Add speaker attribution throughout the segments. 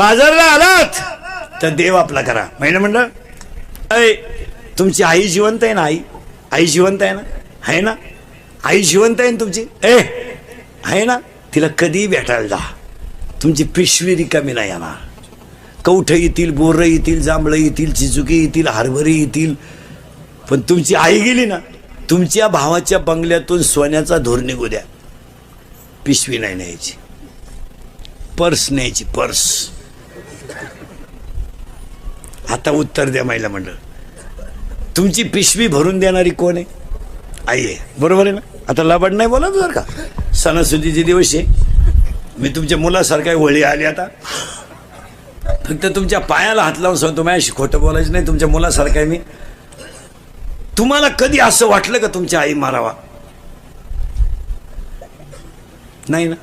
Speaker 1: बाजारला आलात? तर देव आपला करा. महिना म्हणलं अय तुमची आई जिवंत आहे ना आई? आई जिवंत आहे ना? आहे ना? आई जिवंत आहे ना तुमची? ए आहे ना? तिला कधी भेटायला जा. तुमची पिशवी रिकामी नाही येणार. कवठं येतील बोरं येतील जांभळं येतील चिचुकी येतील हरभरे येतील. पण तुमची आई गेली ना तुमच्या भावाच्या बंगल्यातून सोन्याचा धूर निघू द्या. पिशवी नाही न्यायची. पर्स न्यायची पर्स. आता उत्तर द्या महिला मंडळ. तुमची पिशवी भरून देणारी कोण आहे? आई आहे. बरोबर आहे ना? आता लबाड नाही बोला बरं का? सणासुदीचे दिवस आहे. मी तुमच्या मुलासारखा वळी आली आता. फक्त तुमच्या पायाला हात लावून सांगतो माझ्याशी खोटं बोलायचं नाही तुमच्या मुलासारखं आहे मी. तुम्हाला कधी असं वाटलं का तुमच्या आई मारावा? नाही ना?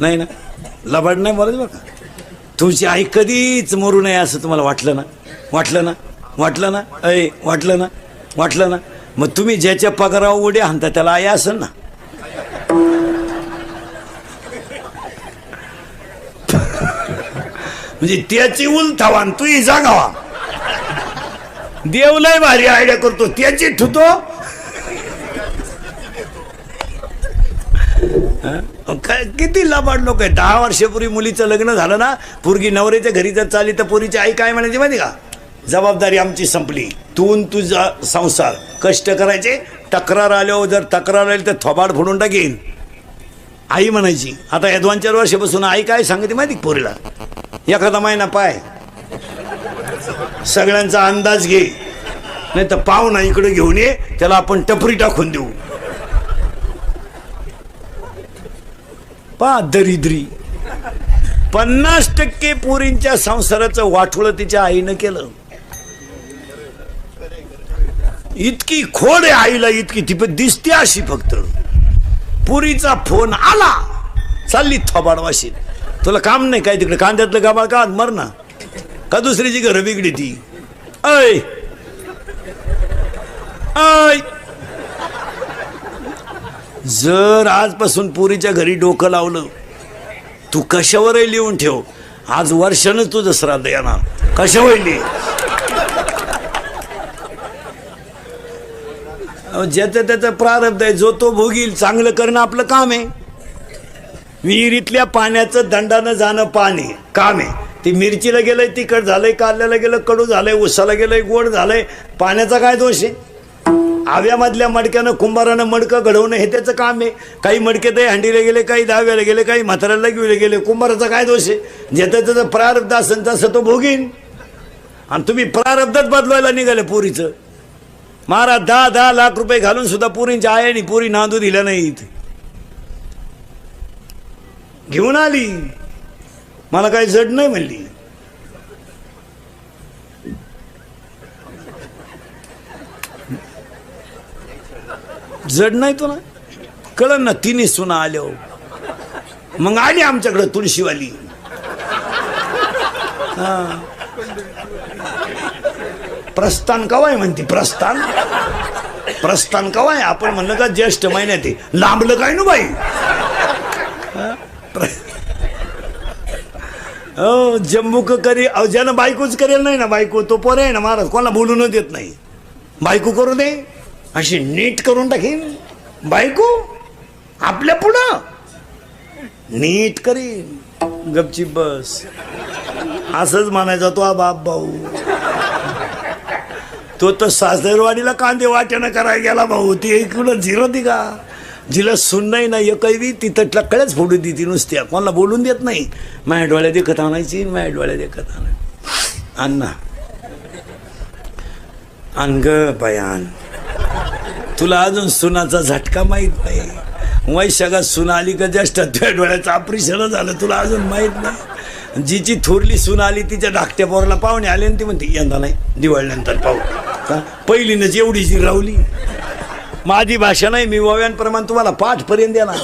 Speaker 1: नाही ना? लबाड नाही बोलायचं बरं का? तुमची आई कधीच मरू नये असं तुम्हाला वाटलं ना? वाटलं ना? वाटलं ना? अय वाटलं ना? वाटलं ना? मग तुम्ही ज्याच्या पगारावर उड्या हाणता त्याला आई असेल ना? म्हणजे त्याची उल आणि तू जागावा. देव लय भारी आयडिया करतो. त्याची ठुतो काय किती लबाड लोक आहे दहा वर्षापूर्वी मुलीचं लग्न झालं ना पूर्गी नवऱ्याच्या घरी जर चालली तर पोरीची आई काय म्हणायची माहिती का? जबाबदारी आमची संपली. तून तुझा संसार. कष्ट करायचे तक्रार आल्यावर जर तक्रार आली तर थोबाड फोडून टाकेन. आई म्हणायची आता या दोन चार वर्षापासून आई काय सांगते माहिती पोरीला? एखादा महिना पाय. सगळ्यांचा अंदाज घे. नाही तर पाहुणा इकडे घेऊन ये त्याला आपण टपरी टाकून देऊ. पा दरिद्री. पन्नास टक्के पोरींच्या संसाराचं वाठोळं तिच्या आईनं केलं. इतकी खोड आहे आईला इतकी ती पण दिसते अशी फक्त. पुरीचा फोन आला. चालली थॉबाडवाशीत तुला काम नाही काय तिकडे? कांद्यातलं गाबाळ का? मर ना. का दुसरीची घरं बिगडी ती? ऐ! ऐ! जर आजपासून पुरीच्या घरी डोकं लावलं तू कशावरही लिहून ठेव. आज वर्षानंच तुझं श्राद्ध येणार. कशावर लिह. ज्याचं त्याचं प्रारब्ध आहे जो तो भोगील चांगलं करणं आपलं काम आहे. विहिरीतल्या पाण्याचं दंडानं जाणं पाणी काम आहे. ती मिरचीला गेलंय तिखट झालंय कारल्याला गेलं कडू झालंय उसाला गेलंय गोड झालंय पाण्याचा काय दोष आहे? आव्यामधल्या मडक्यानं कुंभारानं मडकं घडवणं हे त्याचं काम आहे. काही मडके ते हंडीला गेले काही दहाव्याला गेले काही म्हाताऱ्याला घेऊन गेले. कुंभाराचा काय दोष आहे? ज्याचं त्याचं प्रारब्ध असेल तसं तो भोगीन. आणि तुम्ही प्रारब्धच बदलवायला निघाले पुरीचं. महाराज दहा दहा लाख रुपये घालून सुद्धा पुरींच्या आयाने पुरी नांदू दिल्या इथे. घेऊन आली. मला काही जड नाही म्हणली. जड नाही तो ना? कळन ना तिने सुना आल्या मग आली आमच्याकडं तुळशीवाली. हा. प्रस्थान कवाय म्हणते प्रस्थान? प्रस्थान कवाय? आपण म्हणलं का ज्येष्ठ महिन्यात लांबलं काय ना बाई? हो? जम्मू क करी अहो, ज्यानं बायकोच करेल नाही ना बायको तो पोरे आहे ना महाराज कोणाला बोलून देत नाही. बायको करू दे. अशी नीट करून टाकीन. बायको आपल्या पुढं. नीट करीन. गपची बस. असंच म्हणायचा तो हा बाप भाऊ. तो तर सासरवाडीला कांदे वाट्यानं करायला गेला भाऊ. ती इकडं झिरो ती का? जिला सुन नाही ना एकही ती तटला कळच फोडू ती ती नुसत्या कोणाला बोलून देत नाही. माझ्या डोळ्यात देखत आणायची माझ्या डोळ्यात देखत आणायची. अण्णा. आण बयान. तुला अजून सुनाचा झटका माहीत नाही. वैशाखात सुना आली का जस्ट तुझ्या डोळ्याचं ऑपरेशन झालं. तुला अजून माहीत नाही. जिची थोरली सुना आली तिच्या धाकट्या पोराला पाहुणे आले आणि ती म्हणते यंदा नाही दिवाळीनंतर पाहू. का? पहिलीनंच एवढी जी रावली माझी भाषा नाही मी वव्यांप्रमाणे तुम्हाला पाठ पर्यंत देणार.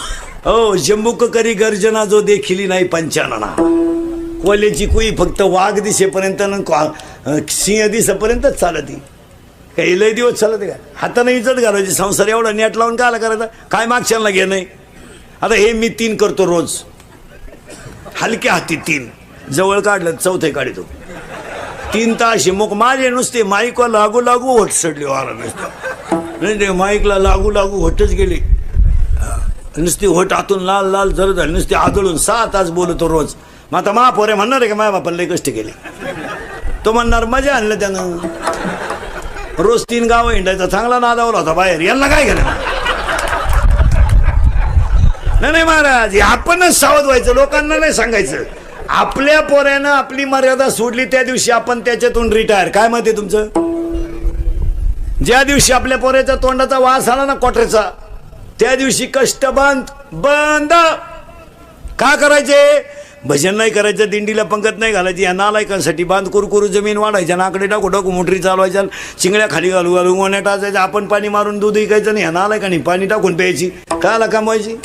Speaker 1: हो जम्बुक करी गर्जना जो देखील नाही पंचानना. कोल्याची कुई फक्त वाघ दिसेपर्यंत न सिंह दिसेपर्यंतच चालती. काय लय दिवस चालत का? हाताने इज्जत घालायची संसार एवढा नेट लावून काय करायचा? काय मागच्याला घे नाही आता हे मी तीन करतो रोज. हलक्या हाती तीन. जवळ काढलं चौथे काढतो. तीन तास मग माझे नुसते माईकला लागू लागू होत सडली वारा नुसतं. नाही माईकला लागू लागू होटच गेली. नुसती होट आतून लाल लाल जर झाली नुसती आदळून सहा तास बोलतो रोज. मग आता महापोरे म्हणणार आहे का? माया बापाला लई कष्ट केले. तो म्हणणार मजा आणलं त्यानं. रोज तीन गावं हिंडायचा. चांगला नादावला होता बाहेर. यांना काय घेणार नाही नाही महाराज आपणच सावध व्हायचं. लोकांना नाही सांगायचं. आपल्या पोऱ्यानं आपली मर्यादा सोडली त्या दिवशी आपण त्याच्यातून रिटायर काय माहिती तुमचं? ज्या दिवशी आपल्या पोऱ्याच्या तोंडाचा वास आला ना कोटऱ्याचा त्या दिवशी कष्ट बंद बंद. का करायचे? भजन नाही करायचं दिंडीला पंगत नाही घालायची. या नालायकांसाठी बांध करू करू जमीन वाढायच्या नाकडे टाकू टाकू मोटरी चालवायच्या चिंगड्या खाली घालू घालू गोण्या टाचायच्या. आपण पाणी मारून दूध विकायचं नाही या नालायकांनी पाणी टाकून प्यायची. कायला कामवायची?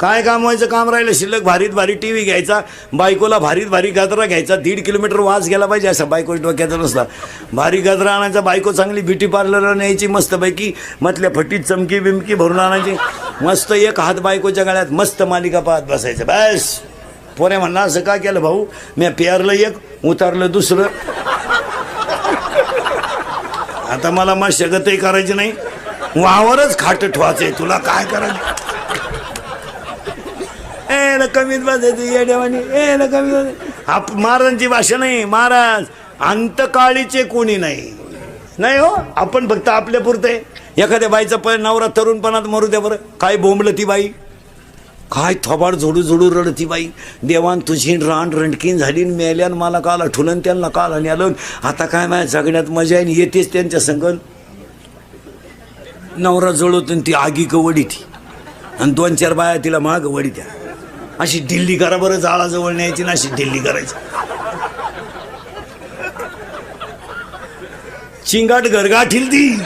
Speaker 1: काय काम व्हायचं काम राहिलं शिल्लक भारीत भारी टी व्ही घ्यायचा बायकोला भारीत भारी गजरा घ्यायचा दीड किलोमीटर वास गेला पाहिजे असा बायको डोक्याचा नसला. भारी गजरा आणायचा बायको चांगली ब्युटी पार्लर न्यायची मस्तपैकी मधल्या फटीत चमकी बिमकी भरून आणायची. मस्त एक हात बायकोच्या गळ्यात मस्त मालिका पाहत बसायचं. बस! पोरे म्हणला असं का केलं भाऊ? मी पेरलं एक उतारलं दुसरं. आता मला मशागतही करायची नाही. वावरच खाट ठेवायचंय. तुला काय करायचं? ए ना कमीत बसायचं येड्यावानी ए ना कमी आप महाराजांची भाषा नाही महाराज अंतकाळीचे कोणी नाही. नाही हो आपण फक्त आपल्या पुरते. एखाद्या बाईचा पण नवरा तरुणपणात मरू द्या बरं. काय बोंबलं ती बाई? काय थोबाड झोडू झोडू रडती बाई. देवान तुझी रान रणकीन झाली मेल्यान मला काल आठवलं त्यांना काल आणि आलं. आता काय माझ्या जगण्यात मजा आहे येतेच त्यांच्या संगण नवरा जळवतो ती आगी कवडी ती. आणि दोन चार बाया तिला माग वडी त्या. अशी दिल्ली करा बरं जाळाजवळ न्यायची ना अशी दिल्ली करायची. चिंगाट गरगाठील ती.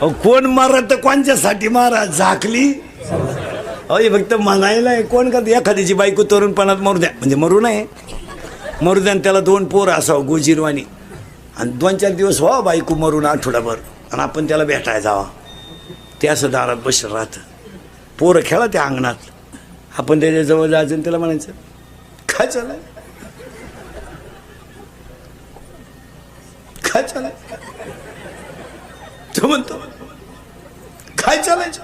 Speaker 1: अहो, कोण मारत तर कोणच्यासाठी मारा? झाकली? अहो हे फक्त म्हणायला आहे. कोण करते? एखाद्याची बायको तरुणपणात मरू द्या. म्हणजे मरू नये. मरू द्या आणि त्याला दोन पोरं असावं गोजीरवाणी. आणि दोन चार दिवस व्हा बायको मरून आठवडाभर. आणि आपण त्याला भेटायला जावा. ते असं दारात बसलं राहतं. पोरं खेळा त्या अंगणात. आपण त्याच्याजवळ जायचं आणि त्याला म्हणायचं काय चालाय काय चालाय तो म्हणतो काय चालायचं